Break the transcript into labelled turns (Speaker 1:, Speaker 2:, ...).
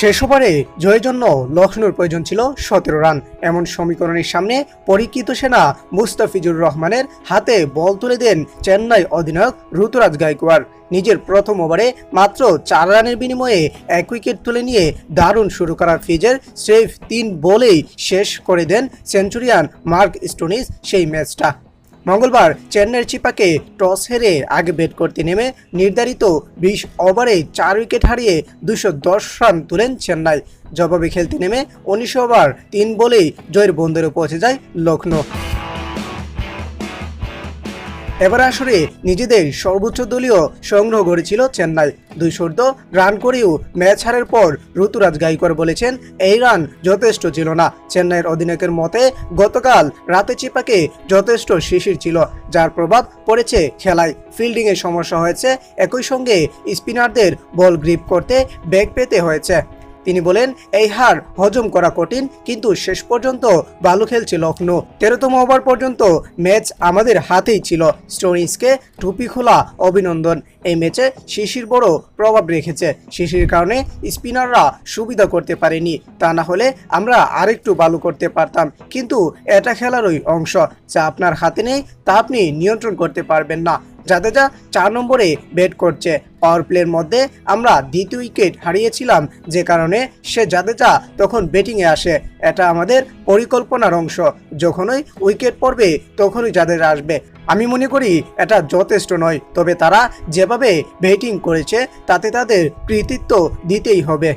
Speaker 1: শেষ ওভারে জয়ের জন্য লক্ষ্ণৌর প্রয়োজন ছিল সতেরো রান। এমন সমীকরণের সামনে পরীক্ষিত সেনা মুস্তাফিজুর রহমানের হাতে বল তুলে দেন চেন্নাই অধিনায়ক ঋতুরাজ গায়কোয়াড়। নিজের প্রথম ওভারে মাত্র চার রানের বিনিময়ে এক উইকেট তুলে নিয়ে দারুণ শুরু করা ফিজের স্রেফ তিন বলেই শেষ করে দেন সেঞ্চুরিয়ান মার্ক স্টোনিস সেই ম্যাচটা। মঙ্গলবার চেন্নাইয়ের চিপাকে টস হেরে আগে ব্যাট করতে নেমে নির্ধারিত বিশ ওভারে চার উইকেট হারিয়ে দুশো দশ রান তুলেন চেন্নাই। জবাবে খেলতে নেমে উনিশ ওভার তিন বলেই জয়ের বন্দরে পৌঁছে যায় লখনৌ এবার আসরে নিজেদের সর্বোচ্চ দলীয় সংগ্রহ করেছিল চেন্নাই। দুই শর্ত, রান করেও ম্যাচ হারের পর ঋতুরাজ গাইকর বলেছেন, এই রান যথেষ্ট ছিল না। চেন্নাইয়ের অধিনায়কের মতে, গতকাল রাতে চিপাকে যথেষ্ট শিশির ছিল, যার প্রভাব পড়েছে খেলায়। ফিল্ডিংয়ে সমস্যা হয়েছে, একই সঙ্গে স্পিনারদের বল গ্রিপ করতে ব্যাগ পেতে হয়েছে। তিনি বলেন, এই হার হজম করা কঠিন, কিন্তু শেষ পর্যন্ত ভালো খেলছে লখনৌ তেরোতম ওভার পর্যন্ত ম্যাচ আমাদের হাতেই ছিল। স্টোনিসকে টুপি খোলা অভিনন্দন। এই ম্যাচে শিশির বড় প্রভাব রেখেছে। শিশির কারণে স্পিনাররা সুবিধা করতে পারেনি। তা না হলে আমরা আরেকটু ভালো করতে পারতাম। কিন্তু এটা খেলারই অংশ। যা আপনার হাতে নেই, তা আপনি নিয়ন্ত্রণ করতে পারবেন না। জাদেজা চার নম্বরে ব্যাট করছে। পাওয়ার প্লের মধ্যে আমরা দ্বিতীয় উইকেট হারিয়েছিলাম, যে কারণে সে জাদেজা তখন ব্যাটিংয়ে আসে। এটা আমাদের পরিকল্পনার অংশ। যখনই উইকেট পড়বে, তখনই জাদেজা আসবে। আমি মনে করি এটা যথেষ্ট নয়, তবে তারা যেভাবে ব্যাটিং করেছে, তাতে তাদের কৃতিত্ব দিতেই হবে।